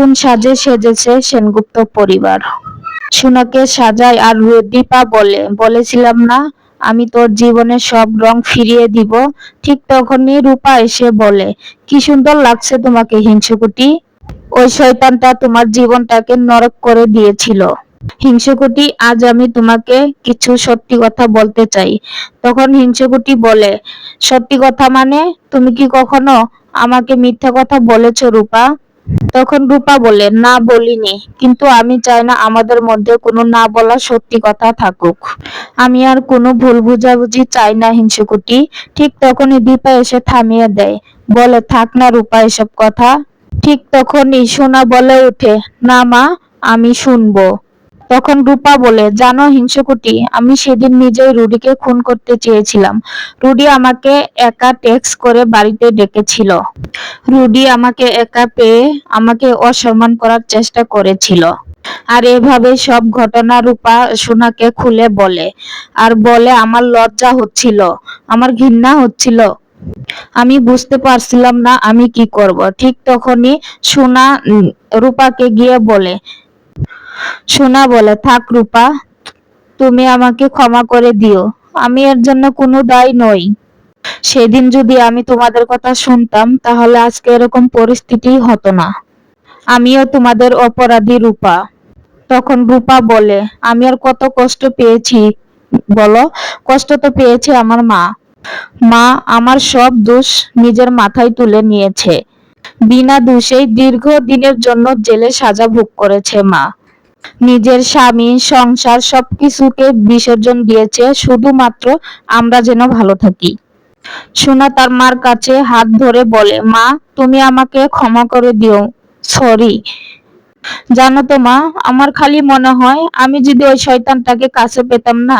নতুন সাজে সেজেছে সেনগুপ্ত পরিবার। সোনাকে সাজায় আর দীপা বলে, বলেছিলাম না, আমি তোর জীবনের সব রং ফিরিয়ে দিব। ঠিক তখনই রূপা এসে বলে, কি সুন্দর লাগছে তোমাকে, হিংসুকুটি। ওই শয়তানটা তোমার জীবনটাকে নরক করে দিয়েছিল। হিংসুকুটি, আজ আমি তোমাকে কিছু সত্যি কথা বলতে চাই। তখন হিংসুকুটি বলে, সত্যি কথা মানে? তুমি কি কখনো আমাকে মিথ্যা কথা বলেছ রূপা? তখন রূপা বলে না বলিনি, কিন্তু আমি চাই না আমাদের মধ্যে কোনো না বলা সত্যি কথা থাকুক। আমি আর কোনো ভুল বুঝাবুঝি চাই না, হিংসুকুটি। ঠিক তখনই দীপা এসে থামিয়ে দেয়। বলে, থাক না রূপা, এসব কথা। ঠিক তখনই সোনা বলে ওঠে, না মা, আমি শুনব। তখন রূপা বলে, জানো হিংসুকুটি, আমি সেদিন নিজেই রুডিকে খুন করতে চেয়েছিলাম। রুডি আমাকে একা টেক্স করে বাড়িতে ডেকেছিল। রুডি আমাকে একা পেয়ে আমাকে অসম্মান করার চেষ্টা করেছিল। আর এভাবে সব ঘটনা রূপা সোনাকে খুলে বলে। আর বলে, আমার লজ্জা হচ্ছিল, আমার ঘৃণা হচ্ছিল। আমি বুঝতে পারছিলাম না আমি কি করব। ঠিক তখনই সোনা রূপাকে গিয়ে বলে সোনা বলে, থাক রূপা, তুমি আমাকে ক্ষমা করে দিও। আমি এর জন্য কোনো দায়ী নই। সেদিন যদি আমি তোমাদের কথা শুনতাম, তাহলে আজকে এরকম পরিস্থিতি হতো না। আমিও তোমাদের অপরাধী রূপা। তখন রূপা বলে, আমি আর কত কষ্ট পেয়েছি, বলো, কষ্ট তো পেয়েছে আমার মা। মা আমার সব দোষ নিজের মাথায় তুলে নিয়েছে। বিনা দোষেই দীর্ঘ দিনের জন্য জেলে সাজা ভোগ করেছে মা। নিজের স্বামী, সংসার সবকিছুকে বিসর্জন দিয়েছে, শুধুমাত্র আমরা যেন ভালো থাকি। সোনা তার মার কাছে হাত ধরে বলে, মা, তুমি আমাকে ক্ষমা করে দিও। সরি। জানো তো মা, আমার খালি মনে হয় আমি যদি ওই শয়তানটাকে কাছে পেতাম না,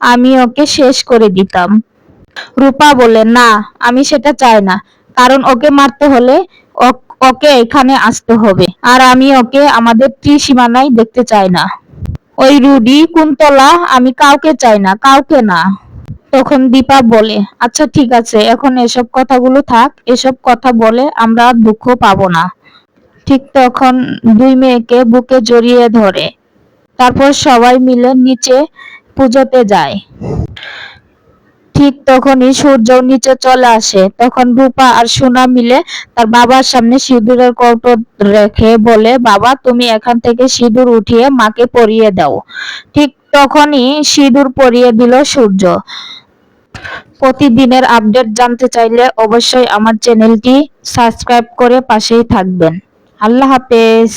আমি ওকে শেষ করে দিতাম। রূপা বলে, না, আমি সেটা চাই না। কারণ ওকে মারতে হলে ওকে এখানে আসতে হবে। আর আমি ওকে আমাদের ত্রিসীমানায় দেখতে চাই না। ওই রুডি কুন্তলা আমি কাউকে চাই না, কাউকে না। তখন দীপা বলে আচ্ছা ঠিক আছে, এখন এসব কথাগুলো থাক, এসব কথা বলে আমরা দুঃখ পাবো না। ঠিক তখন দুই মেয়েকে বুকে জড়িয়ে ধরে। তারপর সবাই মিলে নিচে পুজোতে যায়। ঠিক তখনই সূর্য নিচে চলে আসে। তখন রূপা আর সোনা মিলে তার বাবার সামনে সিঁদুরের কৌটো রেখে বলে, বাবা, তুমি এখান থেকে সিঁদুর উঠিয়ে মাকে পরিয়ে দাও। ঠিক তখনই সিঁদুর পরিয়ে দিল সূর্য। প্রতিদিনের আপডেট জানতে চাইলে অবশ্যই আমার চ্যানেলটি সাবস্ক্রাইব করে পাশেই থাকবেন। আল্লাহ হাফেজ।